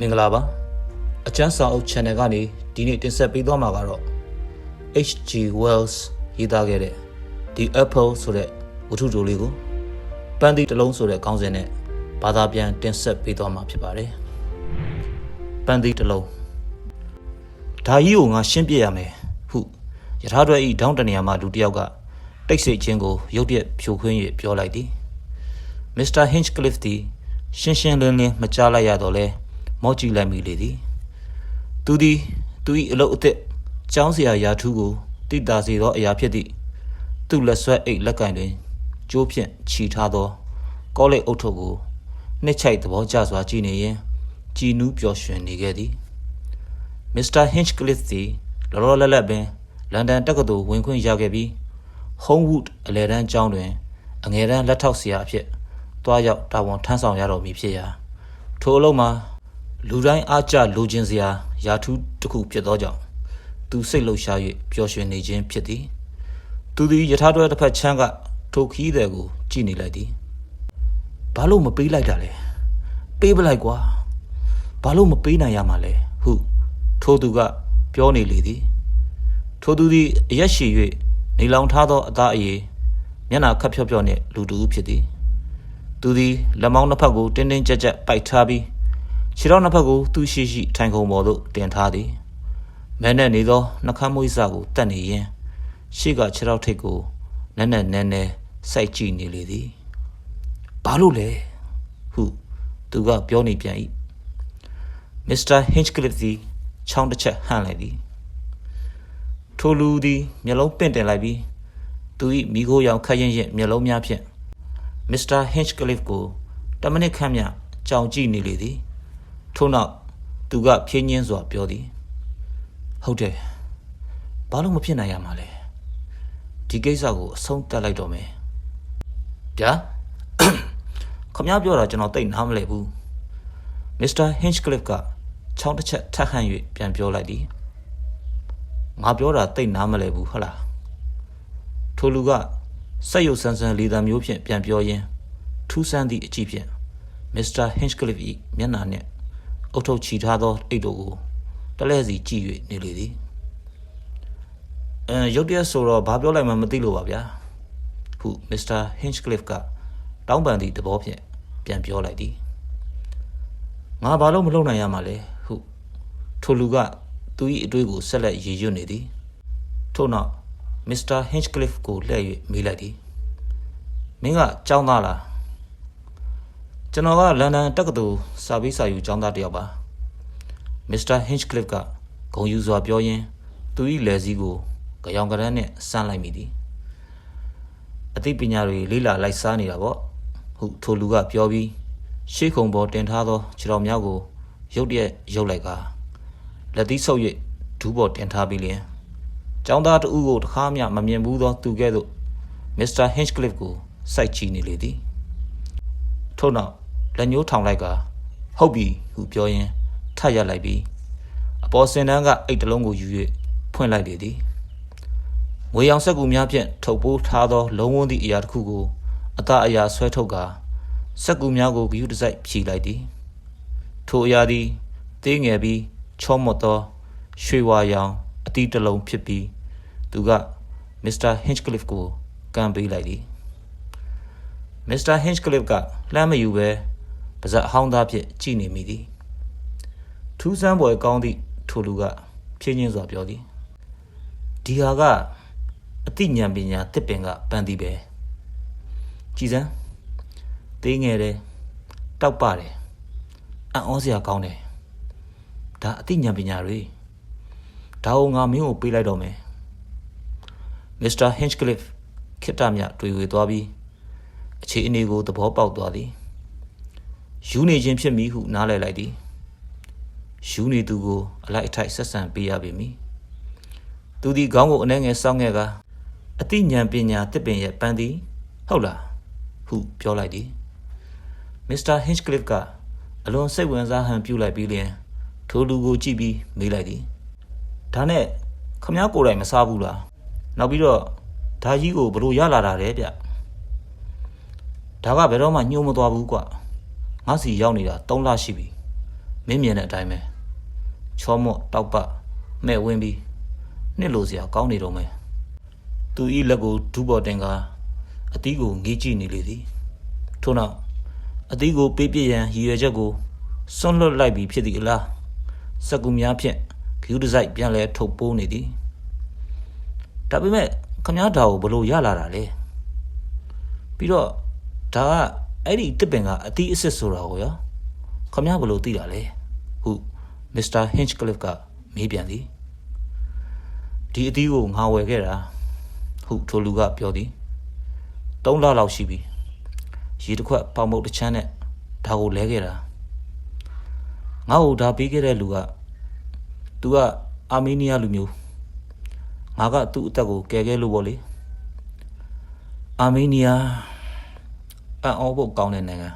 မင်္ဂလာပါအချမ်းစာအုပ် channel ကနေဒီနေ့တင်ဆက်ပေးသွားမှာကတော့ HG Wells ရေးသားခဲ့တဲ့ The Apple ဆိုတဲ့ဝတ္ထုတိုလေးကိုပန်းသီးတစ်လုံးဆိုတဲ့ခေါင်းစဉ်နဲ့ဘာသာပြန်တင်ဆက်ပေးသွားမှာဖြစ်ပါတယ်ပန်းသီးတစ်လုံးဒါကြီးကိုငါရှင်းပြရမယ်ဟုယထာတွဲဤဒေါင်းတနေရာမှာလူတစ်ယောက်ကတိတ်ဆိတ်ခြင်းကိုရုတ်တရက်ဖြိုခွင်း၍ပြောလိုက်သည်မစ္စတာဟင်ချ်ကလစ်သည်ရှင်းရှင်းလင်းလင်းမကြားလိုက်ရတော့လဲ မော့ကြည့်လိုက်မိလေသည်သူသည်သူ၏အလုပ်အသစ်ကျောင်းစရာယာထူးကိုတိတာစေသောအရာဖြစ်သည့်သူ့လက်ဆွဲအိတ်လက်ကင်တွင်ကျိုးဖြင့်ခြီထားသော ကောလိပ်အုပ်ထုပ်ကိုနှစ်ချိုက်သဘောကျစွာကြည့်နေရင်ကြည်နူးပျော်ရွှင်နေခဲ့သည်မစ္စတာဟင်ချ်ကလစ်သည်လောလောလတ်လတ်ပင်လန်ဒန်တက္ကသိုလ်ဝင်ခွင့်ရခဲ့ပြီး Homewood အလယ်တန်းကျောင်းတွင် အငယ်တန်းလက်ထောက်ဆရာအဖြစ်တွားရောက်တာဝန်ထမ်းဆောင်ရတော်မူဖြစ်ရာထိုအလုံးမှာ လူတိုင်းအားကျလိုချင်စရာယာထူးတစ်ခုဖြစ်သောကြောင့်သူစိတ်လှုပ်ရှား၍ပျော်ရွှင်နေခြင်းဖြစ်သည်သူသည်ယထာတွဲတစ်ဖက်ချမ်းကထိုခီးတဲ့ကိုကြည့်နေလိုက်သည်ဘာလို့မပေးလိုက်တာလဲပေးပလိုက်ကွာဘာလို့မပေးနိုင်ရမှာလဲဟုထိုသူကပြောနေလေသည်ထိုသူသည်အရက်ရှည်၍နေလောင်ထားသောအသားအရည်မျက်နှာခပ်ဖြော့ဖြော့နှင့်လူတူဖြစ်သည်သူသည်လက်မောင်းနှစ်ဖက်ကိုတင်းတင်းကြပ်ကြပ်ပိုက်ထားပြီး ခြေထောက်နှစ်ဖက်ကိုသူ့ရှိရှိထိုင်ခုံပေါ်သို့တင်ထားသည်မဲနဲ့နေသောနှကမ်းမွေးစာကိုတတ်နေရင်ရှေ့ကခြေထောက်ထိပ်ကိုနက်နက်နဲနဲစိုက်ကြည့်နေလေသည်ဘာလို့လဲဟုသူကပြောနေပြန်၏မစ္စတာဟင်ချ်ကလစ်သည်ချောင်းတစ်ချက်ဟန့်လိုက်သည်ထိုလူသည်မျက်လုံးပင့်တင်လိုက်ပြီးသူ၏မိခိုးရောင်ခတ်ရင်ရင်မျက်လုံးများဖြင့်မစ္စတာဟင်ချ်ကလစ်ကိုတမနစ်ခန့်မြကြောင်ကြည့်နေလေသည် ထို့နောက်သူကဖြင်းညင်းစွာပြောသည်ဟုတ်တယ်ဘာလို့မဖြစ်နိုင်ရမှာလဲဒီကိစ္စကိုအဆုံးသတ်လိုက်တော့မယ်ဗျာခမများပြောတာကျွန်တော်တိတ်နားမလည်ဘူးမစ္စတာဟင်ချ်ကလစ်ကချောင်းတစ်ချက်ထပ်ဟန်၍ပြန်ပြောလိုက်သည်ငါပြောတာတိတ်နားမလဲဘူးဟုတ်လားထိုလူကစက်ရုပ်ဆန်းဆန်းလေသာမျိုးဖြင့်ပြန်ပြောရင်းထူးဆန်းသည့်အကြည့်ဖြင့်မစ္စတာဟင်ချ်ကလစ်၏မျက်နှာနှင့် အုတ်ထုတ်ချီထားသောအိတ်တို့ကိုတလဲစီကြည့်၍နေလေသည်အဲရုတ်တရက်ဆိုတော့ဘာပြောလိုက်မှမသိလို့ပါဗျာဟုမစ္စတာဟင်ချ်ကလစ်ကတောင်းပန်သည့်သဘောဖြင့်ပြန်ပြောလိုက်သည်ငါဘာလို့မလုပ်နိုင်ရမှာလဲဟုထိုလူကသူ၏အတွေ့ကိုဆက်လက်ရည်ရွတ်နေသည်ထို့နောက်မစ္စတာဟင်ချ်ကလစ်ကိုလှည့်၍မေးလိုက်သည်မင်းကကျောင်းသားလား ကျွန်တော်ကလန်ဒန်တက္ကသိုလ်စာပေးစာယူကျောင်းသားတစ်ယောက်ပါမစ္စတာဟင်ချ်ကလစ်ကဂုံယူစွာပြောရင်းသူ၏လက်စည်းကိုကြောင်ကရန်းနှင့်ဆန်းလိုက်မိသည်အသိပညာတွေလေးလာလိုက်စားနေတာပေါ့ဟုထိုလူကပြောပြီးရှေးခုံပေါ်တင်ထားသောခြေတော်များကိုရုတ်တရက်ရုပ်လိုက်ကာလက်သီးဆုပ်၍ဒူးပေါ်တင်ထားပြီးလျင်ចောင်းသားတဦးကိုတခါမှမမြင်ဘူးသောသူကဲ့သို့မစ္စတာဟင်ချ်ကလစ်ကိုစိုက်ကြည့်နေလေသည် ထို့နောက်လက်ညှိုးထောင်လိုက်ကဟုတ်ပြီဟုပြောရင်းထပ်ရလိုက်ပြီးအပေါ်စင်တန်းကအိတ်တလုံးကိုယူ၍ဖွင့်လိုက်လေသည်ငွေရောင်ဆက်ကူများဖြင့်ထုတ်ပိုးထားသော လုံးဝန်းသည့်အရာတစ်ခုကိုအသားအရာဆွဲထုတ်ကာဆက်ကူများကိုဂယုတစိုက်ဖြီလိုက်သည်ထိုအရာသည်သေးငယ်ပြီးချောမော့သောရွှေဝါရောင်အတီးတစ်လုံးဖြစ်ပြီးသူကမစ္စတာဟင်ချ်ကလစ်ကိုကန်ပေးလိုက်သည် မစ္စတာဟင်ချ်ကလစ်ကလှမ်းမယူပဲပါဇက်အဟောင်းသားဖြင့်ကြည်နေမိသည်ထူးဆန်းပွဲကောင်းသည့်ထိုလူကဖြင်းချင်းစွာပြောသည်ဒီဟာကအသိဉာဏ်ပညာတစ်ပင်ကပန်းသည်ပဲကြည်စမ်းသေးငယ်တယ်တောက်ပါတယ်အံ့ဩစရာကောင်းတယ်ဒါအသိဉာဏ်ပညာတွေဒါကိုငါမင်းကိုပေးလိုက်တော့မယ်မစ္စတာဟင်ချ်ကလစ်ခိတ္တမြတွေ့ဝေသွားပြီး အခြေအနေကိုသဘောပေါက်သွားသည်ယူနေခြင်းဖြစ်မည်ဟုနားလည်လိုက်သည်ယူနေသူကိုအလိုက်အထိုက်ဆက်ဆံပေးရပေမည်သူဒီခေါင်းကိုအနှဲငယ်စောင်းငယ်ကအသိဉာဏ်ပညာတစ်ပင်ရဲ့ပန်းသည်ဟုတ်လားဟုပြောလိုက်သည်မစ္စတာဟင်ချ်ကလစ်ကအလွန်စိတ်ဝင်စားဟန်ပြုလိုက်ပြီးလျင်ထိုလူကိုကြည့်ပြီးမေးလိုက်သည်ဒါနဲ့ခမ ्या ကိုယ်တိုင်မစားဘူးလားနောက်ပြီးတော့ဒါကြီးကိုဘလို့ရလာတာလဲဗျ ဒါကဘယ်တော့မှညှိုးမသွားဘူးကွငါစီရောက်နေတာ3လရှိပြီမမင်းမြင်တဲ့အတိုင်းပဲချောမော့တောက်ပမဲ့ဝင်းပြီးနှစ်လိုစရာကောင်းနေတော့မယ်သူဤလက်ကိုဒူးပေါ်တင်ကအသီးကိုငေးကြည့်နေလေသည်ထို့နောက်အသီးကိုပေးပြစ်ရန်ရည်ရွယ်ချက်ကိုစွန့်လွတ်လိုက်ပြီးဖြစ်သည့်အလားစက်ကူများဖြင့်ဂယူဒဇိုက်ပြန်လဲထုတ်ပိုးနေသည်ဒါပေမဲ့ခမားဒါကိုဘလို့ရလာတာလဲပြီးတော့ ဒါကအဲ့ဒီတစ်ပင်ကအသီးအစ်စ်ဆိုတာကိုရောခမားဘလို့သိတာလဲဟုမစ္စတာဟင်ချ်ကလစ်ကမေးပြန်သည်ဒီအသီးကိုငါဝယ်ခဲ့တာဟုထိုလူကပြောသည်၃လလောက်ရှိပြီရေတစ်ခွက်ပေါင်မုတ်တစ်ချမ်းနဲ့ဒါကိုလဲခဲ့တာငါ့ကိုဒါပေးခဲ့တဲ့လူကသူကအာမေးနီးယားလူမျိုးငါကသူ့အသက်ကိုကယ်ခဲ့လို့ပေါ့လေ အာမေးနီးယား အံ့ဩဖို့ကောင်းတဲ့နိုင်ငံ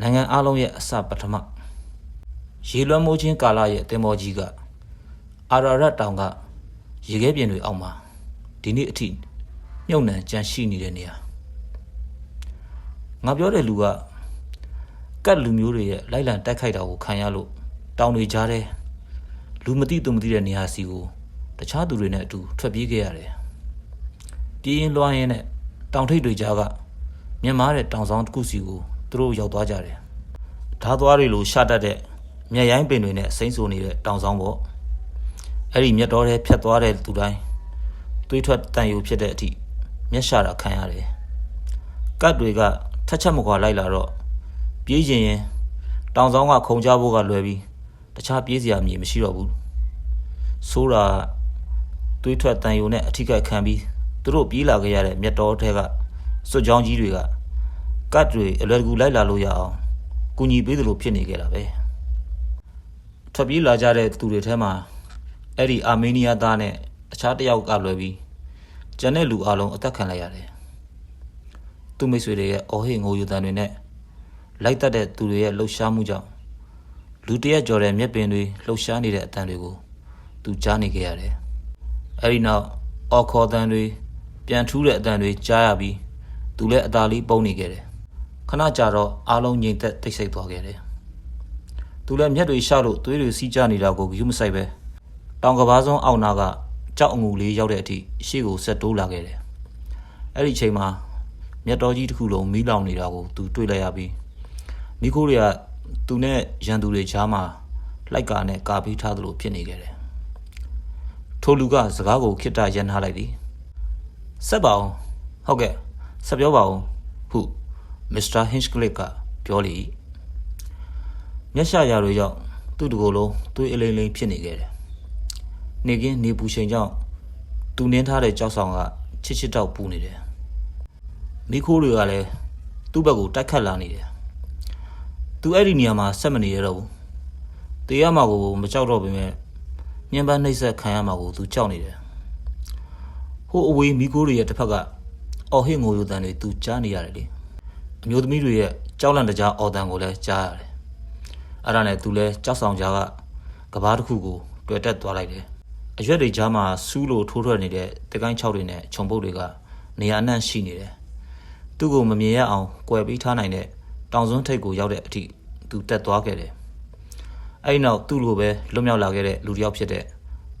နိုင်ငံအလုံးရဲ့အစပထမရေလွှမ်းမိုးခြင်းကာလရဲ့တင်မောကြီးကအာရရတ်တောင်ကရေခဲပြင်တွေအောက်မှာဒီနေ့အထိမြုပ်နှံကြန့်ရှိနေတဲ့နေရာငါပြောတဲ့လူကကတ်လူမျိုးတွေရဲ့လိုက်လံတိုက်ခိုက်တာကိုခံရလို့တောင်တွေကြားထဲလူမသိသူမသိတဲ့နေရာစီကိုတခြားသူတွေနဲ့အတူထွက်ပြေးခဲ့ရတယ်ပြေးရင်လွှမ်းရင်နဲ့တောင်ထိပ်တွေကြားက မြင်မာတဲ့တောင်ဆောင်တစ်ခုစီကိုသူတို့ရောက်သွားကြတယ်ဓားသွားတွေလိုရှာတတ်တဲ့မြက်ရိုင်းပင်တွေနဲ့စိမ့်ဆူနေတဲ့တောင်ဆောင်ပေါ့အဲ့ဒီမြက်တော်ထဲဖြတ်သွားတဲ့သူတိုင်းသွေးထွက်တန်ယူဖြစ်တဲ့အထိမျက်ရှာတာခံရတယ်ကတ်တွေကထက်ချက်မကွာလိုက်လာတော့ပြေးရင်ရင်တောင်ဆောင်ကခုံကြဖို့ကလွယ်ပြီးတခြားပြေးစရာမြေမရှိတော့ဘူးဆိုးတာသွေးထွက်တန်ယူနဲ့အထိကခံပြီးသူတို့ပြေးလာခဲ့ရတဲ့မြက်တော်ထဲက စွတ်ကြောင်းကြီးတွေကကတ်တွေအလွယ်တကူလိုက်လာလို့ရအောင်ကူညီပေးသလိုဖြစ်နေကြတာပဲထွက်ပြေးလာကြတဲ့သူတွေထဲမှာအဲ့ဒီအာမေးနီးယားသားနဲ့တခြားတစ်ယောက်ကလွယ်ပြီးကျန်တဲ့လူအလုံးအသက်ခံလိုက်ရတယ်သူမိတ်ဆွေတွေရဲ့အော်ဟစ်ငိုယူတန်တွေနဲ့လိုက်တက်တဲ့သူတွေရဲ့လှုပ်ရှားမှုကြောင့်လူတရက်ကြော်တဲ့မျက်ပင်တွေလှုပ်ရှားနေတဲ့အတန်တွေကိုသူကြားနေခဲ့ရတယ်အဲဒီနောက်အော်ခေါ်တန်တွေပြန်ထူးတဲ့အတန်တွေကြားရပြီး သူလည်းအသာလေးပုံနေခဲ့တယ်ခဏကြာတော့အားလုံးငြိမ်သက်တိတ်ဆိတ်သွားခဲ့တယ်သူလည်းမျက်တွေရှောက်လို့သွေးတွေစီးကျနေတာကိုဂရုမစိုက်ပဲတောင်ကဘာဆုံးအောက်နာကကြောက်အငူလေးရောက်တဲ့အထိရှေ့ကိုဆက်တိုးလာခဲ့တယ်အဲ့ဒီအချိန်မှာမြတ်တော်ကြီးတစ်ခုလုံးမီးလောင်နေတာကိုသူတွေ့လိုက်ရပြီးမိခိုးတွေကသူနဲ့ရန်သူတွေချားမှာလိုက်ကာနဲ့ကာပေးထားသလိုဖြစ်နေခဲ့တယ်ထိုလူကစကားကိုခိတ္တရန်ထားလိုက်သည်ဆက်ပါအောင်ဟုတ်ကဲ့ ဆက်ပြောပါဦးဟုမစ္စတာဟင်ချ်ကလစ်ကပြောလေမျက်ရှာရတွေရောက်သူ့တကိုယ်လုံးသွေးအလိမ့်လိမ့်ဖြစ်နေခဲ့တယ်နေကင်းနေပူချိန်ကြောင့်သူနင်းထားတဲ့ကြောက်ဆောင်ကချစ်ချစ်တောက်ပူနေတယ်မိခိုးတွေကလည်းသူ့ဘက်ကိုတိုက်ခတ်လာနေတယ်သူအဲ့ဒီနေရာမှာဆက်မနေရတော့ဘူးတေးရမှာကိုမကြောက်တော့ပေမဲ့ညှဉ်းပန်းနှိပ်စက်ခံရမှာကိုသူကြောက်နေတယ်ဟိုအဝေးမိခိုးတွေရဲ့တစ်ဖက်က အော်ဟစ်ငိုယူတန်တွေသူကြားနေရတယ်လေအမျိုးသမီးတွေရဲ့ကြောက်လန့်တကြားအော်တန်ကိုလည်းကြားရတယ်အဲ့ဒါနဲ့သူလည်းကြောက်ဆောင်ကြားကကဘာတစ်ခုကိုတွေ့တက်သွားလိုက်တယ်အရွက်တွေကြားမှာစူးလို့ထိုးထွက်နေတဲ့တကိုင်းချောက်တွေနဲ့ခြုံပုတ်တွေကနေရာအနှံ့ရှိနေတယ်။သူ့ကိုမမြင်ရအောင်ကွယ်ပေးထားနိုင်တဲ့တောင်စွန်းထိပ်ကိုရောက်တဲ့အထိသူတက်သွားခဲ့တယ်။အဲဒီနောက်သူ့လိုပဲလွတ်မြောက်လာခဲ့တဲ့လူတစ်ယောက်ဖြစ်တဲ့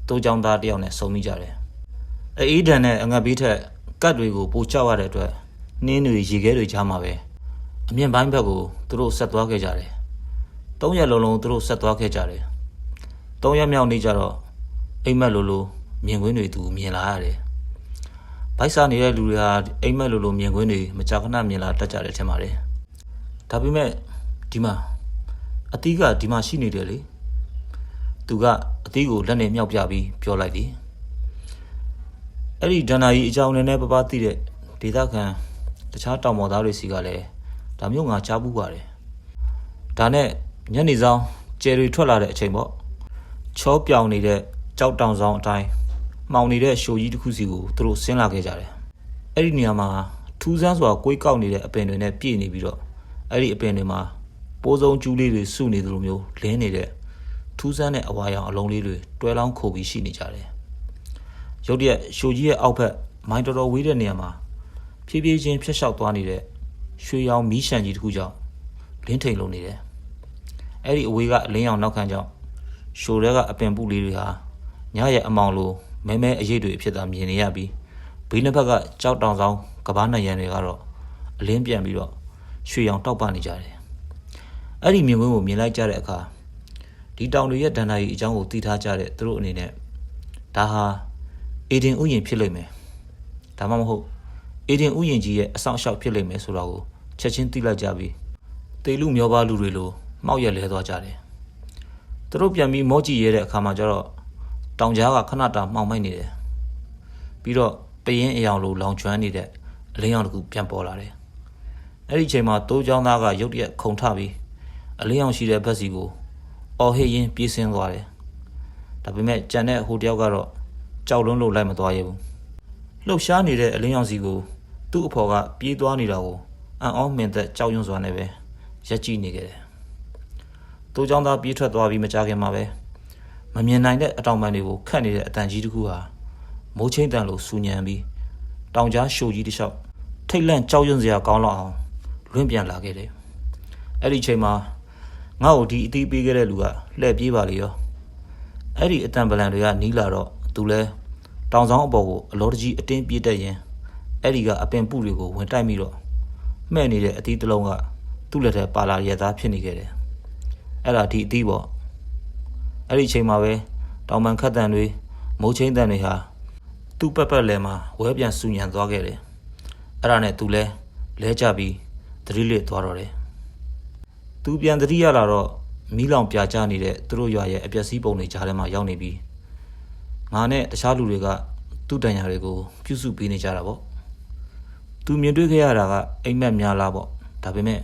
တိုးချောင်းသားတစ်ယောက်နဲ့ဆုံမိကြတယ်။အေးဒန်နဲ့အငတ်ဘေးထက် ကတ်တွေကိုပိုကြောက်ရတဲ့အတွက်နှင်းတွေရေခဲတွေကြားမှာပဲအမြင့်ပိုင်းဘက်ကိုသူတို့ဆက်သွားခဲ့ကြတယ်။သုံးရက်လုံးလုံးသူတို့ဆက်သွားခဲ့ကြတယ်။သုံးရက်မြောက်နေ့ကျတော့အိမ်မက်လိုလိုမြင်ကွင်းတွေသူမြင်လာရတယ်။ဘိုက်စားနေတဲ့လူတွေဟာအိမ်မက်လိုလိုမြင်ကွင်းတွေမကြာခဏမြင်လာတတ်ကြတယ်ထင်ပါတယ်။ဒါပေမဲ့ဒီမှာအတီးကဒီမှာရှိနေတယ်လေ။သူကအတီးကိုလက်နဲ့မြောက်ပြပြီးပြောလိုက်သည်။ အဲ့ဒီဒဏ္ဍာကြီးအကြောင်းနဲ့ပပသိတဲ့ဒေသခံတခြားတောင်ပေါ်သားတွေစီကလည်းဒါမျိုးငါကြားဘူးပါတယ်။ဒါနဲ့ညနေဆောင်ကျယ်တွေထွက်လာတဲ့အချိန်ပေါ့။ချောပြောင်နေတဲ့ကြောက်တောင်ဆောင်အတိုင်းမှောင်နေတဲ့ရှိုကြီးတစ်ခုစီကိုသူတို့ဆင်းလာခဲ့ကြတယ်။အဲ့ဒီနေရာမှာထူးဆန်းစွာကိုယ်ကောက်နေတဲ့အပင်တွေနဲ့ပြည့်နေပြီးတော့အဲ့ဒီအပင်တွေမှာပိုးစုံကျူးလေးတွေစုနေသလိုမျိုးလင်းနေတဲ့ထူးဆန်းတဲ့အဝါရောင်အလုံးလေးတွေတွဲလောင်းခုပြီးရှိနေကြတယ်။ ရုတ်တရက်ရှိုကြီးရဲ့အောက်ဘက်မိုင်းတော်တော်ဝေးတဲ့နေရာမှာဖြည်းဖြည်းချင်းဖြတ်လျှောက်သွားနေတဲ့ရွှေရောင်မီးရှန်ကြီးတစ်ခုကြောင့်လင်းထိန်လုံးနေတယ်။အဲ့ဒီအဝေးကအလင်းရောင်နောက်ခံကြောင့်ရှိုထဲကအပင်ပုလေးတွေဟာညရဲ့အမောင်လိုမဲမဲအရေးတွေအဖြစ်သာမြင်နေရပြီးဘေးနှစ်ဘက်ကကြောက်တောင်ဆောင်ကဘာနရံတွေကတော့အလင်းပြန်ပြီးတော့ရွှေရောင်တောက်ပနေကြတယ်အဲ့ဒီမြင်ကွင်းကိုမြင်လိုက်ကြတဲ့အခါဒီတောင်တွေရဲ့ဒဏ္ဍာရီအကြောင်းကိုသိထားကြတဲ့သူတို့အနေနဲ့ဒါဟာ အေဒင်ဥယျာဉ်ဖြစ်လိမ့်မယ်ဒါမှမဟုတ်အေဒင်ဥယျာဉ်ကြီးရဲ့အဆောင်အရှောက်ဖြစ်လိမ့်မယ်ဆိုတာကိုချက်ချင်းသိလိုက်ကြပြီးတေလူမျောပါလူတွေလိုမှောက်ရက်လဲသွားကြတယ်သူတို့ပြန်ပြီးမောကြည့်ရတဲ့အခါမှာကျတော့တောင်ကြားကခဏတာမှောင်မိုက်နေတယ်ပြီးတော့ပရင်အယောင်လိုလောင်ကျွမ်းနေတဲ့အလင်းရောင်တစ်ခုပြန်ပေါ်လာတယ်အဲ့ဒီချိန်မှာတိုးချောင်းသားကရုတ်တရက်ခုန်ထပြီးအလင်းရောင်ရှိတဲ့ဘက်စီကိုအော်ဟေးရင်ပြေးဆင်းသွားတယ်ဒါပေမဲ့ကြံတဲ့ဟိုတယောက်ကတော့ ကြောက်လွန်းလို့လိုက်မသွားရဘူးလှုပ်ရှားနေတဲ့အလင်းရောင်စီကိုသူ့အဖော်ကပြေးသွားနေတာကိုအံ့ဩမင်သက်ကြောက်ရွံ့စွာနဲ့ပဲရက်ကြည့်နေခဲ့တယ်။တိုးချောင်းသားပြေးထွက်သွားပြီးမကြခင်မှာပဲမမြင်နိုင်တဲ့အတောင်ပံတွေကိုခတ်နေတဲ့အတန်ကြီးတစ်ခုဟာမိုးချင်းတန်လိုစူညံပြီးတောင်ကြားရှိုကြီးတစ်လျှောက်ထိတ်လန့်ကြောက်ရွံ့စရာကောင်းလောက်အောင်လွင့်ပြန်လာခဲ့တယ်။အဲ့ဒီချိန်မှာငါ့ကိုဒီအတီးပေးခဲ့တဲ့လူကလှည့်ပြေးပါလေရော။အဲ့ဒီအတန်ပလန်တွေကနီးလာတော့ သူလဲတောင်ဆောင်အပေါ်ကိုအလောတကြီးအတင်းပြေးတက်ရင်အဲ့ဒီကအပင်ပုတွေကိုဝင်တိုက်ပြီးတော့မှဲ့နေတဲ့အတီးတစ်လုံးကသူ့လက်ထဲပါလာရသားဖြစ်နေခဲ့တယ်။အဲ့ဒါဒီအတီးပေါ့။အဲ့ဒီချိန်မှာပဲတောင်ပန်ခတ်တန်တွေမိုးချင်းတန်တွေဟာသူ့ပက်ပက်လဲမှာဝဲပြန်ဆူညံသွားခဲ့တယ်။အဲ့ဒါနဲ့သူလဲလဲကြပြီးသတိလစ်သွားတော့တယ်။သူပြန်သတိရလာတော့မီးလောင်ပြာကျနေတဲ့သူတို့ရွာရဲ့အပျက်စီးပုံတွေကြားထဲမှာရောက်နေပြီး ငါနဲ့တခြားလူတွေကသူ့တန်ရာတွေကိုပြုစုပေးနေကြတာပေါ့သူမြင်တွေ့ခဲ့ရတာကအိမ်မက်များလားပေါ့ဒါပေမဲ့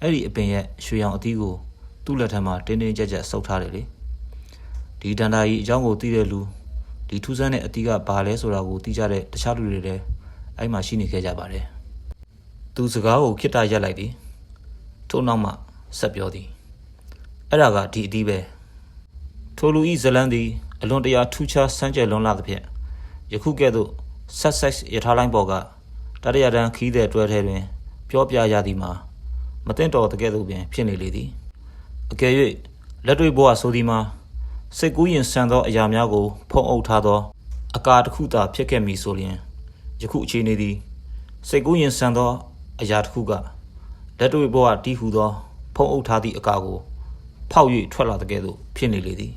အဲ့ဒီအပင်ရဲ့ရွှေရောင်အသီးကိုသူ့လက်ထက်မှာတင်းတင်းကြပ်ကြပ်ဆုပ်ထားတယ်လေဒီတန်တာကြီးအကြောင်းကိုသိတဲ့လူဒီထူးဆန်းတဲ့အသီးကဘာလဲဆိုတာကိုသိကြတဲ့တခြားလူတွေလည်းအဲ့မှာရှိနေခဲ့ကြပါတယ်သူစကားကိုခိတ္တရက်လိုက်သည်ထို့နောက်မှဆက်ပြောသည်အဲ့ဒါကဒီအသီးပဲထိုလူဤဇလန်သည် အလွန်တရာထူးခြားဆန်းကျယ်လွန်းလာသဖြင့်ယခုကဲ့သို့ဆက်ဆက်ရထားလိုင်းပေါ်ကတရရတန်းခီးတဲ့တွဲထဲတွင် ပြောပြရသည်မှာမသိတော်တကယ်သို့ပင်ဖြစ်နေလေသည်အကယ်၍လက်တွေ့ဘဝဆိုသည်မှာစိတ်ကူးရင်ဆန်သောအရာများကို ဖုံးအုပ်ထားသော အကာတစ်ခုသာဖြစ်ခဲ့မည်ဆိုလျှင်ယခုအခြေအနေသည်စိတ်ကူးရင်ဆန်သောအရာတစ်ခုကလက်တွေ့ဘဝတီးဟူသော ဖုံးအုပ်ထားသည့်အကာကိုဖောက်၍ထွက်လာတဲ့ကဲ့သို့ဖြစ်နေလေသည်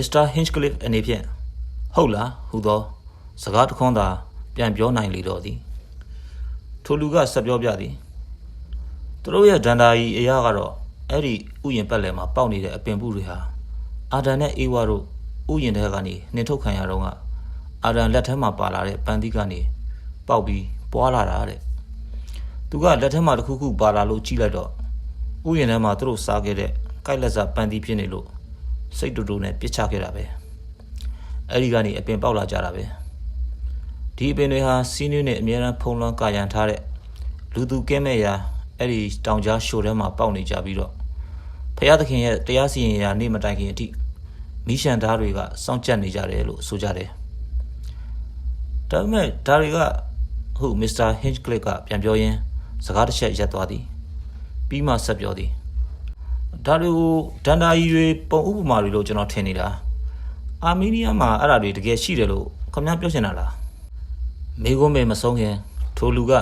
မစ္စတာဟင်ချ်ကလစ်အနေဖြင့်ဟုတ်လားဟူသောစကားတစ်ခွန်းသာပြန်ပြောနိုင်လေတော့သည်ထိုလူကဆက်ပြောပြသည်သူတို့ရဲ့ဒန္တာကြီးအရာကတော့အဲ့ဒီဥယျင်ပတ်လည်မှာပေါက်နေတဲ့အပင်ပုတွေဟာအာဒန်နဲ့အေဝါတို့ဥယျင်ထဲကနေနှင်ထုတ်ခံရတော့ကအာဒန်လက်ထဲမှာပါလာတဲ့ပန်းသီးကနေပေါက်ပြီးပွာလာတာတဲ့သူကလက်ထဲမှာတစ်ခုခုပါလာလို့ကြည့်လိုက်တော့ဥယျင်ထဲမှာသူတို့စားခဲ့တဲ့ကိုက်လက်စားပန်းသီးဖြစ်နေလို့ စိတ်တူတူနဲ့ပြစ်ချခဲ့တာပဲအဲ့ဒီကနေအပင်ပေါက်လာကြတာပဲဒီအပင်တွေဟာစီးနှင်းနဲ့အများအားဖုံးလွှမ်းကာရန်ထားတဲ့လူသူကဲမဲ့ရာအဲ့ဒီတောင်ကြားရှိုထဲမှာပေါက်နေကြပြီးတော့ဖျားသခင်ရဲ့တရားစီရင်ရာနေ့မတိုင်ခင်အထိမိရှန်သားတွေကစောင့်ကြပ်နေကြတယ်လို့ဆိုကြတယ်ဒါပေမဲ့ဒါတွေကဟုတ်မစ္စတာဟင်ချ်ကလစ်ကပြန်ပြောရင်းစကားတစ်ချက်ရပ်သွားသည်ပြီးမှဆက်ပြောသည် ဒါတွေကိုဒန်တာကြီးတွေပုံဥပမာတွေလို့ကျွန်တော်ထင်နေတာအာမေးနီးယားမှာအဲ့ဒါတွေတကယ်ရှိတယ်လို့ခင်ဗျားပြောချင်တာလားမေကွန်းမေမဆုံးခင်ထိုလူက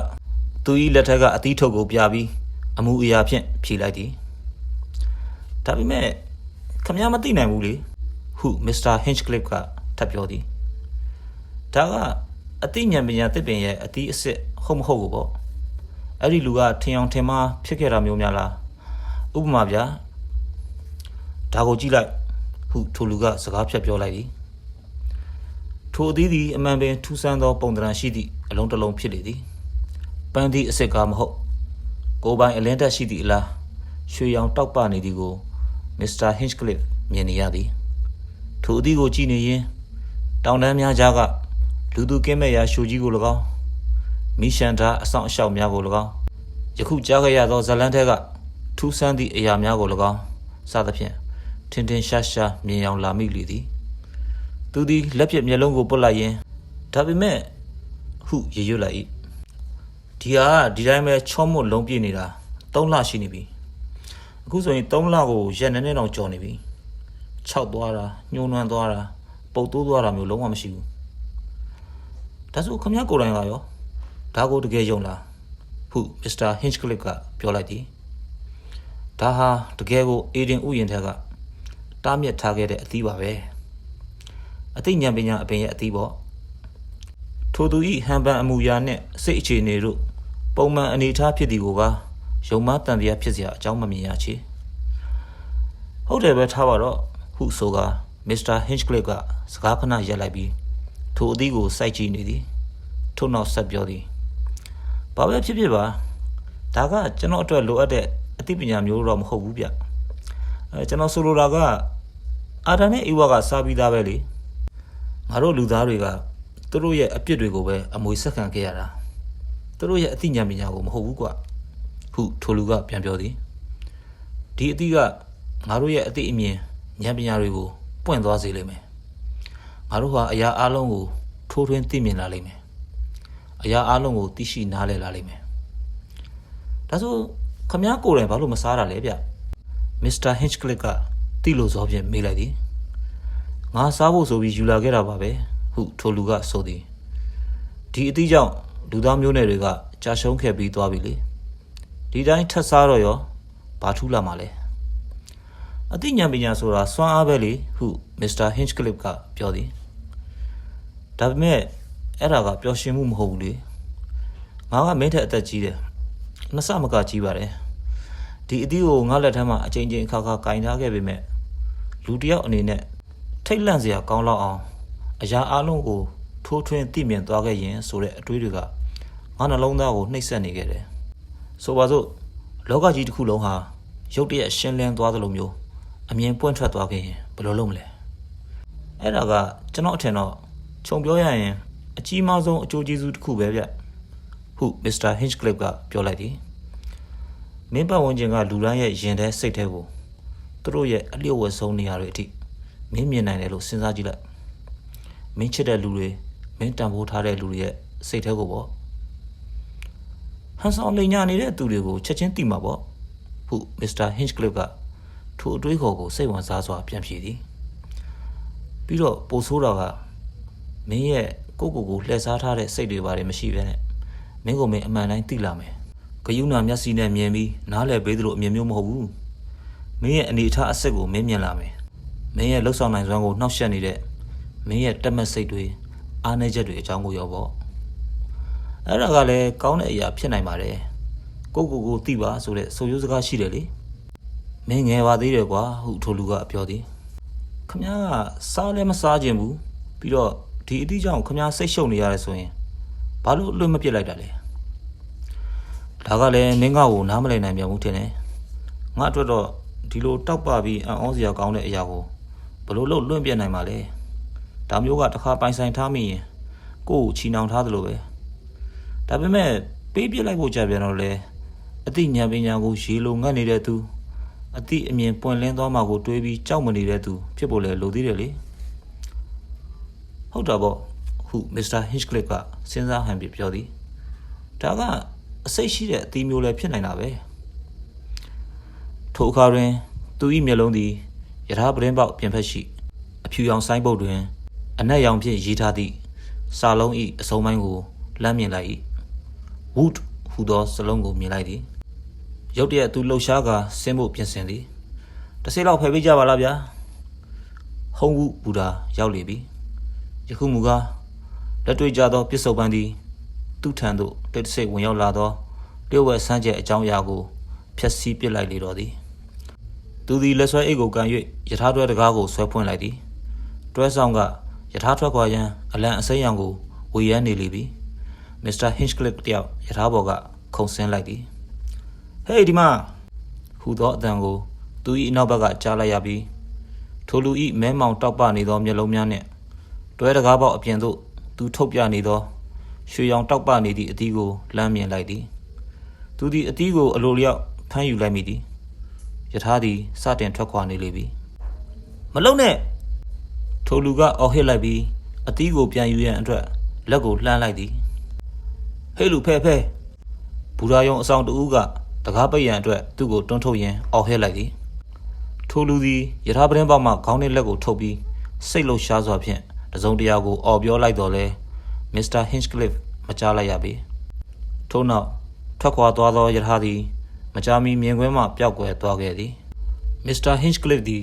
သူဤလက်ထက်ကအသီးထုတ်ကိုပြပြီးအမှုအရာဖြင့်ဖြေလိုက်သည်ဒါပေမဲ့ခင်ဗျားမသိနိုင်ဘူးလေဟုမစ္စတာဟင်ချ်ကလစ်ကထပ်ပြောသည်ဒါကအသိဉာဏ်ပညာသစ်ပင်ရဲ့အသီးအစ်စ်ဟုတ်မဟုတ်ကိုပေါ့အဲ့ဒီလူကထင်အောင်ထင်မှားဖြစ်ခဲ့တာမျိုးများလား ဥပမာဗျာဒါကိုကြည့်လိုက်ဟုထိုလူကစကားဖြတ်ပြောလိုက်သည်ထိုအသီးသည်အမှန်ပင်ထူးဆန်းသောပုံသဏ္ဍာန်ရှိသည့်အလုံးတစ်လုံးဖြစ်လေသည်ပန်းသည့်အစ်စ်ကားမဟုတ်ကိုယ်ပိုင်အလင်းတက်ရှိသည့်အလားရွှေရောင်တောက်ပနေသည်ကိုမစ္စတာဟင်ချ်ကလစ်မြင်နေရသည်ထိုအသီးကိုကြည့်နေရင်တောင်တန်းများကြားကလူသူကင်းမဲ့ရာရှိုကြီးကို၎င်းမိရှန်တာအဆောင်အရှောက်များကို၎င်းယခုကြားခဲ့ရသောဇလန်ထဲက ထူးဆန်းသည့်အရာများကို၎င်းစသဖြင့်ထင်ထင်ရှားရှားမြင်အောင်လာမိလေသည်သူသည်လက်ပြမျက်လုံးကိုပုတ်လိုက်ရင်ဒါပေမဲ့ဟုရရွတ်လိုက်၏ဒီဟာဒီတိုင်းပဲချောမွတ်လုံးပြည့်နေတာ၃လရှိနေပြီအခုဆိုရင်3လကိုရက်နေနေတော့ကြော်နေပြီခြောက်သွားတာညှိုးနှွမ်းသွားတာပုတ်တိုးသွားတာမျိုးလုံးဝမရှိဘူးဒါဆိုခမရကိုယ်တိုင်ကရောဒါကိုတကယ်ယုံလားဟုမစ္စတာဟင်ချ်ကလစ်ကပြောလိုက်သည် ဒါဟာတကယ်ကိုအေဒင်ဥယျာဉ်ထက်ကတားမြစ်ထားခဲ့တဲ့အသီးပါပဲအသိဉာဏ်ပညာအပင်ရဲ့အသီးပေါ့ထိုသူဤဟန်ပန်အမူအရာနှင့်စိတ်အခြေအနေတို့ပုံမှန်အနေအထားဖြစ်သည်ကိုကယုံမတန်တရားဖြစ်စရာအကြောင်းမမြင်ရချေဟုတ်တယ်ပဲထားပါတော့ဟုဆိုကမစ္စတာဟင်ချ်ကလစ်ကစကားခဏရပ်လိုက်ပြီးထိုအသီးကိုစိုက်ကြည့်နေသည်ထို့နောက်ဆက်ပြောသည်ဘာပဲဖြစ်ဖြစ်ပါဒါကကျွန်တော်အတွက်လိုအပ်တဲ့အ သိပညာမျိုးတော့မဟုတ်ဘူးဗျအဲကျွန်တော်ဆိုလိုတာကအာဒါနဲ့အေဝါကစားပြီးသားပဲလေငါတို့လူသားတွေကသူတို့ရဲ့အပြစ်တွေကိုပဲအမွေဆက်ခံခဲ့ရတာသူတို့ရဲ့အသိဉာဏ်ပညာကိုမဟုတ်ဘူးကွဟုထိုလူကပြန်ပြောသည်ဒီအသည့်ကငါတို့ရဲ့အသိအမြင်ဉာဏ်ပညာတွေကိုပွင့်သွားစေလိမ့်မယ်ငါတို့ဟာအရာအလုံးကိုထိုးထွင်းသိမြင်လာလိမ့်မယ်အရာအလုံးကိုသိရှိနားလည်လာလိမ့်မယ်ဒါဆို ခမ ्या ကိုယ်တိုင်ဘာလို့မစားတာလဲဗျမစ္စတာဟင်ချ်ကလစ်ကတိလို့ဇောဖြင့်မေးလိုက်သည်ငါစားဖို့ဆိုပြီးယူလာခဲ့တာပါပဲဟုထိုလူကဆိုသည်ဒီအသည့်ကြောင့်လူသားမျိုးနွယ်တွေကကြာရှုံးခဲ့ပြီးသွားပြီလေဒီတိုင်းထပ်စားတော့ရောဘာထူးလာမှာလဲအသိဉာဏ်ပညာဆိုတာစွမ်းအားပဲလေဟုမစ္စတာဟင်ချ်ကလစ်ကပြောသည်ဒါပေမဲ့အဲ့ဒါကပျော်ရွှင်မှုမဟုတ်ဘူးလေငါကမင်းထက်အသက်ကြီးတယ် နှစ်ဆမကကြီးပါတယ်ဒီအသီးကိုငါလက်ထမ်းမှာအချိန်ချင်းအခါခါကင်ထားခဲ့ပေမဲ့လူတစ်ယောက်အနေနဲ့ထိတ်လန့်စရာကောင်းလောက်အောင်အရာအလုံးကိုထိုးထွင်းသိမြင်သွားခဲ့ရင်ဆိုတဲ့အတွေးတွေကငါနှလုံးသားကိုနှိပ်စက်နေခဲ့တယ်ဆိုပါစို့လောကကြီးတစ်ခုလုံးဟာရုတ်တရက်ရှင်းလင်းသွားသလိုမျိုးအမြင်ပွင့်ထွက်သွားခဲ့ရင်ဘယ်လိုလုပ်မလဲအဲ့ဒါကကျွန်တော်အထင်တော့ခြုံပြောရရင်အကြီးမားဆုံးအကျိုးကျေးဇူးတစ်ခုပဲဗျ ဟုမစ္စတာဟင်ချ်ကလစ်ကပြောလိုက်သည်မင်းပတ်ဝန်းကျင်ကလူတိုင်းရဲ့ရင်ထဲစိတ်ထဲကိုသူတို့ရဲ့အလျှို့ဝှက်ဆုံးနေရာတွေအထိမင်းမြင်နိုင်တယ်လို့စဉ်းစားကြည့်လိုက်မင်းချစ်တဲ့လူတွေမင်းတန်ဖိုးထားတဲ့လူတွေရဲ့စိတ်ထဲကိုပေါ့ဟန်ဆောင်လိန်ညာနေတဲ့သူတွေကိုချက်ချင်းသိမှာပေါ့ဟုမစ္စတာဟင်ချ်ကလစ်ကထိုအတွေးခေါ်ကိုစိတ်ဝင်စားစွာပြန်ဖြေသည်ပြီးတော့ပိုဆိုးတာကမင်းရဲ့ကိုယ့်ကိုယ်ကိုလှည့်စားထားတဲ့စိတ်တွေပါတယ်မရှိဘဲနဲ့ မင်းကိုမင်းအမှန်တိုင်းသိလာမယ်ဂယုဏမျက်စိနဲ့မြင်ပြီးနားလည်ပေးသလိုအမြင်မျိုးမဟုတ်ဘူးမင်းရဲ့အနေအထားအစစ်ကိုမင်းမြင်လာမယ်မင်းရဲ့လှုပ်ဆောင်နိုင်စွမ်းကိုနှောက်ယှက်နေတဲ့မင်းရဲ့တက်မက်စိတ်တွေအားနည်းချက်တွေအကြောင်းကိုရောပေါ့အဲ့ဒါကလည်းကောင်းတဲ့အရာဖြစ်နိုင်ပါတယ်ကိုကိုကိုသိပါဆိုတဲ့ဆိုရိုးစကားရှိတယ်လေမင်းငယ်ပါသေးတယ်ကွာဟုထိုလူကပြောသည်ခမ ्या ကစားလည်းမစားခြင်းဘူးပြီးတော့ဒီအသည့်ကြောင့်ခမ ्या စိတ်ရှုပ်နေရတယ်ဆိုရင် ဘာလို့အလွတ်မပြစ်လိုက်တာလဲဒါကလည်းမင်းကကိုနားမလည်နိုင်ပြန်ဘူးထင်တယ်ငါအတွက်တော့ဒီလိုတောက်ပပြီးအံ့ဩစရာကောင်းတဲ့အရာကိုဘလို့လို့လွင့်ပြတ်နိုင်မှာလဲဒါမျိုးကတစ်ခါပိုင်ဆိုင်ထားမိရင်ကိုယ့်ကိုချီနှောင်ထားသလိုပဲဒါပေမဲ့ပေးပြစ်လိုက်ဖို့ကြပြန်တော့လေအသိဉာဏ်ပညာကိုရေလိုငတ်နေတဲ့သူအသိအမြင်ပွင့်လင်းသွားမှာကိုတွေးပြီးကြောက်မနေတဲ့သူဖြစ်ဖို့လေလိုသေးတယ်လေဟုတ်တာပေါ့ ဟုမစ္စတာဟစ်ကလစ်ကစဉ်းစားဟန်ပြပြောသည်ဒါကအစိတ်ရှိတဲ့အသီးမျိုးလည်းဖြစ်နိုင်တာပဲထိုအခါတွင် သူ၏မျက်လုံးသည်ယထာပရင်ပေါက်ပြင်ဖက်ရှိ အဖြူရောင်ဆိုင်းပုတ်တွင် အနက်ရောင်ဖြင့်ရေးထားသည့်စာလုံး၏အစုံပိုင်းကိုလမ်းမြင်လိုက်၏ wood ဟူသောစလုံးကိုမြင်လိုက်သည်ရုတ်တရက်သူလှုပ်ရှားကာဆင်းဖို့ပြင်ဆင်သည်တစ်စိလောက်ဖယ်ပေးကြပါလားဗျာဟုံးဝဘူတာရောက်လေပြီယခုမူကား လက်တွေ့ကြသောပစ္စုပန်သည်သူ့ထံသို့တိတ်ဆိတ်ဝင်ရောက်လာသောလျှို့ဝှက်ဆန်းကျက်အကြောင်းအရာကိုဖျက်ဆီးပစ်လိုက်လေတော့သည်သူသည်လက်ဆွဲအိတ်ကိုကန်၍ယထာတွဲတကားကိုဆွဲဖွင့်လိုက်သည်တွဲဆောင်ကယထာထွက်ခွာရန်အလံအစိမ်းရောင်ကိုဝေရမ်းနေလေပြီမစ္စတာဟင်ချ်ကလစ်တယောက်ယထာဘော်ကခုန်ဆင်းလိုက်သည်ဟေးဒီမှာဟူသောအတန်ကိုသူ၏အနောက်ဘက်ကကြားလိုက်ရပြီးထိုလူ၏မဲမောင်တောက်ပနေသောမျက်လုံးများနှင့်တွဲတကားပေါက်အပြင်သို့ သူထုတ်ပြနေသောရွှေရောင်တောက်ပနေသည့်အသီးကိုလမ်းမြင်လိုက်သည်သူသည်အသီးကိုအလိုလျောက်ဖမ်းယူလိုက်မိသည်ယထာသည်စတင်ထွက်ခွာနေလေပြီမလုံနဲ့ထိုလူကအော်ဟစ်လိုက်ပြီးအသီးကိုပြန်ယူရန်အတွက်လက်ကိုလှမ်းလိုက်သည်ဟေးလူဖဲဖဲဘူရာယုံအဆောင်တူကတတကားပိတ်ရန်အတွက်သူ့ကိုတွန်းထုတ်ရင်းအော်ဟစ်လိုက်သည်ထိုလူသည်ယထာပရင်ပေါက်မှခေါင်းနှင့်လက်ကိုထုတ်ပြီးစိတ်လှုပ်ရှားစွာဖြင့် တစုံတရာကိုအော်ပြောလိုက်တော်လဲမစ္စတာဟင်ချ်ကလစ်မကြားလိုက်ရပေထို့နောက်ထွက်ခွာသွားသောယထာသည်မကြာမီမြင်ကွင်းမှပျောက်ကွယ်သွားခဲ့သည်မစ္စတာဟင်ချ်ကလစ်သည်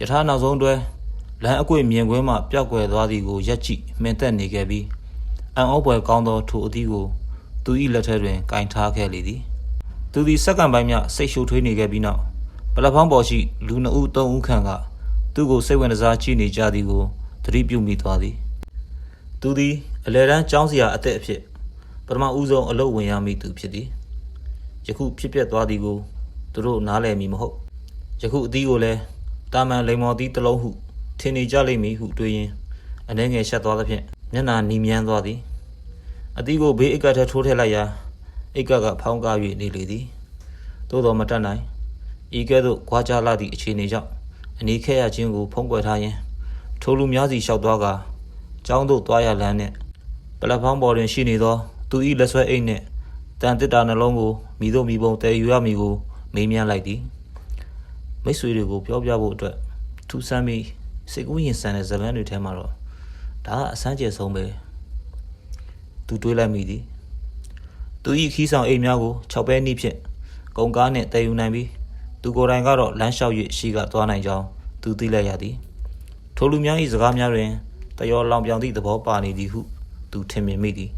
ယထာနောက်ဆုံးတွဲလမ်းအကွေ့မြင်ကွင်းမှပျောက်ကွယ်သွားသည်ကိုရက်ကြည့်မှင်သက်နေခဲ့ပြီးအံ့ဩဖွယ်ကောင်းသောထိုအသီးကိုသူ၏လက်ထဲတွင်ကင်ထားခဲ့လေသည်သူသည်စက္ကန့်ပိုင်းမြစိတ်ရှုပ်ထွေးနေခဲ့ပြီးနောက်ပလက်ဖောင်းပေါ်ရှိလူနှစ်ဦးသုံးဦးခန့်ကသူ့ကိုစိတ်ဝင်စားကြည့်နေကြသည်ကိုသ တိပြုမိသွားသည်သူသည်အလယ်တန်းကျောင်းစရာအသက်အဖြစ်ပထမဦးဆုံးအလုပ်ဝင်ရမိသူဖြစ်သည်ယခုဖြစ်ပျက်သွားသည်ကိုသူတို့နားလည်မည်မဟုတ်ယခုအသီးကိုလည်းတာမန်လိမ္မော်သီးတစ်လုံးဟုထင်နေကြလိမ့်မည်ဟုတွေးရင်းအနှဲငယ်ရှက်သွားသဖြင့်မျက်နှာနီမြန်းသွားသည်အသီးကိုဘေးအိတ်ကပ်ထဲထိုးထည့်လိုက်ရာအိတ်ကပ်ကဖောင်းကား၍နေလေသည်သို့တော်မတတ်နိုင်ဤကဲ့သို့ခွာကြလာသည့်အခြေအနေကြောင့်အနေခဲရခြင်းကိုဖုံးကွယ်ထားရင်း ထိုလူများစီလျှောက်သွားကကျောင်းသို့သွားရလမ်းနှင့်ပလက်ဖောင်းပေါ်တွင်ရှိနေသော သူ၏လက်ဆွဲအိတ်နှင့်တန်တစ်တာနှလုံးကိုမိတို့မိဘုံတည်ယူရမည်ကိုမေးမြန်းလိုက်သည်မိတ်ဆွေတွေကိုပြောပြဖို့အတွက်ထူဆန်းပြီးစိတ်ကူးရင်ဆန်တဲ့ဇလန်းတွေထဲမှာတော့ဒါကအဆန်းကျယ်ဆုံးပဲသူတွေးလိုက်မိသည်သူ၏ခီးဆောင်အိမ်များကို6ပဲနည်းဖြင့်ကုန်ကားနှင့်တည်ယူနိုင်ပြီးသူကိုယ်တိုင်ကတော့လမ်းလျှောက်၍ရှိကသွားနိုင်ကြောင်းသူသိလိုက်ရသည် ထိုလူများ၏စကားများတွင်တယောလောင်ပြောင်သည့်သဘောပါနေသည်ဟုသူထင်မြင်မိသည်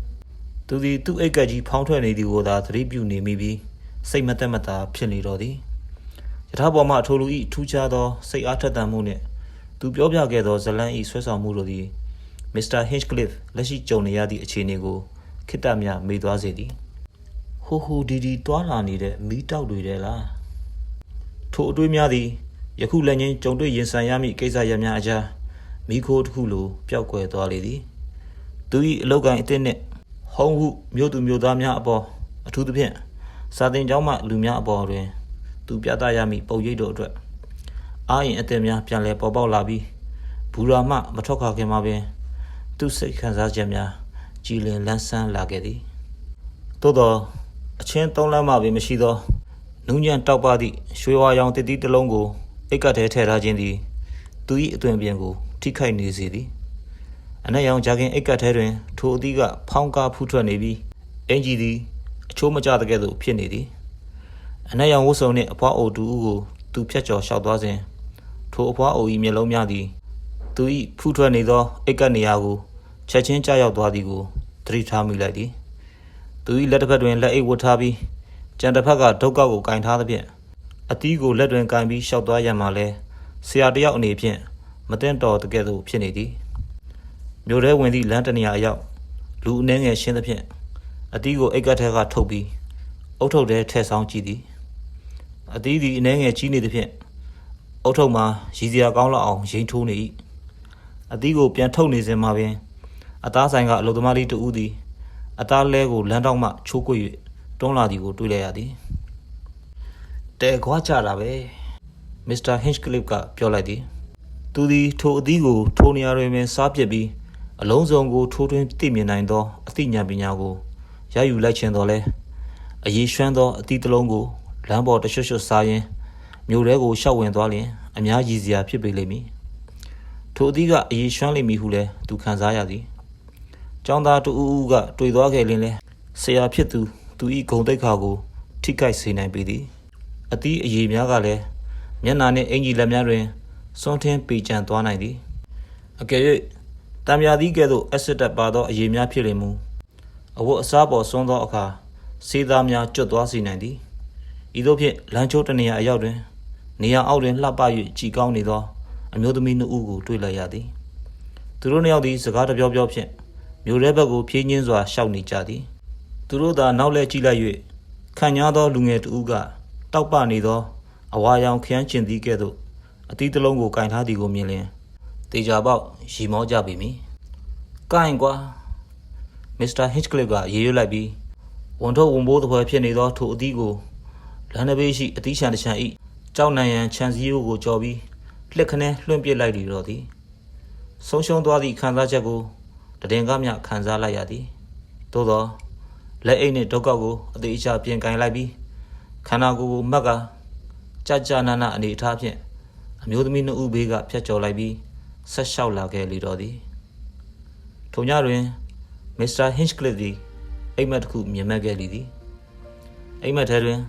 သူသည်သူ့အိတ်ကက်ကြီးဖောင်းထွက်နေသည်ကိုသာသတိပြုနေမိပြီးစိတ်မသက်မသာဖြစ်နေတော်သည်ယထာပေါ်မှထိုလူ၏ထူးခြားသောစိတ်အားထက်သန်မှုနှင့်သူပြောပြခဲ့သောဇလန်၏ဆွဲဆောင်မှုတို့သည်မစ္စတာဟင်ချ်ကလစ်လက်ရှိကြုံနေရသည့်အခြေအနေကိုခိတ္တမြမေ့သွားစေသည်ဟိုဟိုဒီဒီတွာလာနေတဲ့မီးတောက်တွေတဲ့လားထိုအတွေးများသည် ယခုလည်းချင်းကြုံတွေ့ရင်ဆိုင်ရမည့်ကိစ္စရပ်များအကြားမိခိုးတစ်ခုလိုပျောက်ကွယ်သွားလေသည်သူ၏အလောက်ကိုင်းအစ်စ်နှင့်ဟုံးဟုမြို့သူမြို့သားများအပေါ်အထူးသဖြင့်စာတင်ကျောင်းမှလူများအပေါ်တွင် သူပြသရမည့်ပုံရိပ်တို့အတွက်အာရင်အသက်များပြန်လည်ပေါ်ပေါက်လာပြီးဘူရာမှမထွက်ခွာခင်မှာပင် သူစိတ်ခံစားချက်များကြည်လင်လန်းဆန်းလာခဲ့သည်သို့သောအချင်းသုံးလမ်းမှပင်မရှိသောနူးညံ့တောက်ပသည့်ရွှေဝါရောင်တစ်တီးတစ်လုံးကို အိတ်ကတ်ထဲထည့်ထားခြင်းသည်သူ၏အသွင်ပြင်ကို ထိခိုက်နေစေသည်အနက်ရောင်ဂျာကင်အိတ်ကတ်ထဲတွင် ထိုအသီးကဖောင်းကားဖူးထွက်နေပြီးအင်ဂျီသည်အချိုးမကျတဲ့ကဲ့သို့ဖြစ်နေသည်အနက်ရောင်ဝတ်စုံနှင့်အဖွားအိုတူဦးကိုသူဖြတ်ကျော်လျှောက်သွားစဉ်ထိုအဖွားအို၏မျက်လုံးများသည်သူ၏ဖူးထွက်နေသောအိတ်ကတ်နေရာကိုချက်ချင်းကြားရောက်သွားသည်ကိုသတိထားမိလိုက်သည်သူ၏လက်တစ်ဖက်တွင်လက်အိတ်ဝတ်ထားပြီးကြံတစ်ဖက်ကဒုတ်ကောက်ကိုကင်ထားသဖြင့် အသီးကိုလက်တွင်ကင်ပြီးရှောက်သွားရမှလဲဆရာတယောက်အနေဖြင့်မတင်တော်တကယ်သို့ဖြစ်နေသည်မြို့ထဲဝင်သည့်လမ်းတနေရာအရောက်လူအနှဲငယ်ရှင်းသဖြင့်အသီးကိုအိတ်ကတ်ထဲကထုတ်ပြီးအုတ်ထုတ်ထဲထည့်ဆောင်ကြည့်သည်အသီးသည်အနှဲငယ်ကြီးနေသဖြင့်အုတ်ထုတ်မှာရည်စရာကောင်းလောက်အောင်ရိမ့်ထိုးနေ၏အသီးကိုပြန်ထုတ်နေစဉ်မှာပင်အသားဆိုင်ကအလုသမားလေးတဦးသည်အသားလဲကိုလမ်းတောက်မှချိုးကွေ့၍တွန်းလာသည်ကိုတွေ့လိုက်ရသည် တဲခွာကြတာပဲမစ္စတာဟင်ချ်ကလစ်ကပြောလိုက်သည်သူသည်ထိုအသီးကိုထိုနေရာတွင်ပင်စားပစ်ပြီးအလုံးစုံကိုထိုးထွင်းသိမြင်နိုင်သောအသိဉာဏ်ပညာကိုရယူလိုက်ခြင်းတော်လဲအရေးရွှမ်းသောအသီးတစ်လုံးကိုလမ်းပေါ်တရွှွှွှစားရင်းမြို့ထဲကိုရှောက်ဝင်သွားလျင်အများကြီးစရာဖြစ်ပေလိမ့်မည်ထိုအသီးကအရေးရွှမ်းလိမ့်မည်ဟုလည်းသူခံစားရသည်ကျောင်းသားတူဦးဦးကတွေ့သွားခဲ့လင်းလဲဆရာဖြစ်သူသူ၏ဂုံတိတ်ခါကိုထိခိုက်စေနိုင်ပေသည် အသီးအရေးများကလည်းမျက်နာနှင့်အင်ကြီးလက်များတွင်စွန့်ထင်းပေကြံသွားနိုင်သည်အကယ်၍တံမြာသီးကဲ့သို့အက်ဆစ်တက်ပါသောအရေးများဖြစ်လိမ့်မူအဝတ်အစားပေါ်စွန်းသောအခါစေးသားများကျွတ်သွားစေနိုင်သည်ဤသို့ဖြင့်လမ်းချိုးတနေရာအရောက်တွင် နေရာအောက်တွင်လှပ၍ကြည်ကောင်းနေသောအမျိုးသမီးနှစ်ဦးကိုတွေ့လိုက်ရသည်သူတို့နှစ်ယောက်သည်စကားတပြောပြောဖြင့်မြို့ရဲဘက်ကိုဖြင်းချင်းစွာရှောက်နေကြသည်သူတို့သာနောက်လဲကြည့်လိုက်၍ခံညားသောလူငယ်တဦးက တောက်ပနေသောအဝါရောင်ခရမ်းကျင်သည်ကဲ့သို့အသီးတစ်လုံးကိုကင်ထားသည်ကိုမြင်လျင်တေချာပေါက်ရီမောကြပြီမည်။ကင်ကွာမစ္စတာဟစ်ကလစ်ကရေရွတ်လိုက်ပြီးဝန်ထုတ်ဝန်ပိုးသဖွယ်ဖြစ်နေသောထိုအသီးကိုလမ်းတစ်ဘေးရှိအသီးချံတစ်ချံဤကြောက်နံရန်ခြံစည်းရိုးကိုကြော်ပြီးလှက်ခနဲလွှင့်ပစ်လိုက်လေတော့သည်ဆုံးရှုံးသွားသည့်ခံစားချက်ကိုတည်ငါမျှခံစားလိုက်ရသည်သို့သောလက်အိတ်နှင့်ဒုက္ခကိုအသေးအချာပြင်ကင်လိုက်ပြီး ခန္ဓာကိုယ်ကိုမက်ကကြာကြာနာနာအနေအထားဖြင့်အမျိုးသမီးနှစ်ဦးဘေးကဖျက်ကျော်လိုက်ပြီးဆက်လျှောက်လာခဲ့လေတော့သည်ထိုညတွင်မစ္စတာဟင်းချ်ကလစ်သည်အိမ်မက်တစ်ခုမြင်မဲ့ခဲ့လေသည်အိမ်မက်ထဲတွင်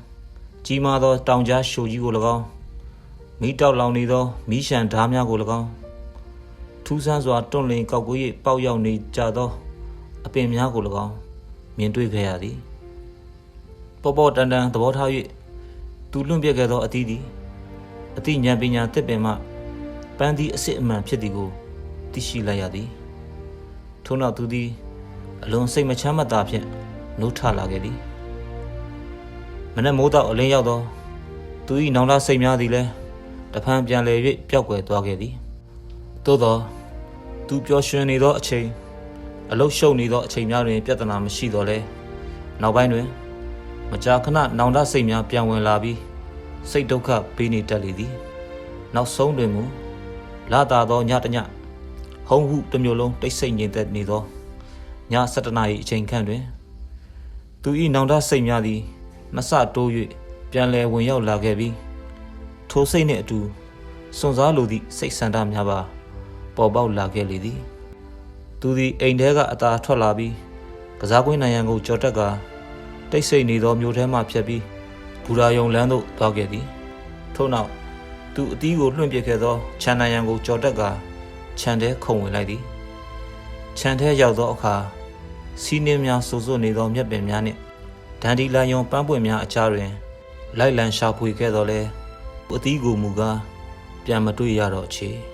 ကြီးမားသောတောင်ကြားရှိုကြီးကို၎င်းမိတောက်လောင်နေသောမီးရှံဓားများကို၎င်းထူးဆန်းစွာတွန့်လင်ကောက်ကွေး၍ပေါက်ရောက်နေကြသော အပင်များကို၎င်းမြင်တွေ့ခဲ့ရသည် ပေါ်ပေါ်တန်တန်သဘောထား၍သူလွန့်ပြက်ခဲ့သောအသီးသည်အသိဉာဏ်ပညာသစ်ပင်မှပန်းသည့်အစစ်အမှန်ဖြစ်သည်ကိုသိရှိလိုက်ရသည်ထို့နောက်သူသည်အလွန်စိတ်မချမ်းမသာဖြင့်နှုတ်ထလာခဲ့သည်မနေ့မိုးတော့အလင်းရောက်တော့သူ၏နောင်တစိတ်များသည်လည်းတဖန်ပြန်လည်၍ပျောက်ကွယ်သွားခဲ့သည်သို့သောသူပျော်ရွှင်နေသောအချိန်အလုတ်ရှုပ်နေသောအချိန်များတွင် ပြဿနာမရှိတော့လဲနောက်ပိုင်းတွင် မကြာခဏနောင်တစိတ်များပြန်ဝင်လာပြီးစိတ်ဒုက္ခပေးနေတတ်လေသည် နောက်ဆုံးတွင်မူလာတာသောညတညဟုံးဟုတစ်မျိုးလုံးတိတ်ဆိတ်ငြိမ်သက်နေသောည7နာရီအချိန်ခန့်တွင် သူ၏နောင်တစိတ်များသည်မဆတိုး၍ပြန်လည်ဝင်ရောက်လာခဲ့ပြီးထိုစိတ်နှင့်အတူစွန့်စားလိုသည့်စိတ်ဆန္ဒများပါ ပေါ်ပေါက်လာခဲ့လေသည် သူသည်အိမ်ထဲကအသာထွက်လာပြီးကစားကွင်းနိုင်ရန်ကိုကြော်တက်က တိတ်ဆိတ်နေသောမြို့ထဲမှဖြတ်ပြီးဘူရာယုံလမ်းသို့သွားခဲ့သည်ထို့နောက်သူအသီးကိုလွှင့်ပစ်ခဲ့သောခြံနိုင်ရန်ကိုကြော်တက်ကခြံထဲခုံဝင်လိုက်သည်ခြံထဲရောက်သောအခါစီးနှင်းများဆူဆွနေသောမြက်ပင်များနှင့်ဒန်ဒီလာယွန်ပန်းပွင့်များအကြားတွင် လိုက်လံရှာဖွေခဲ့တော်လဲအသီးကိုမူကားပြန်မတွေ့ရတော့ချေ။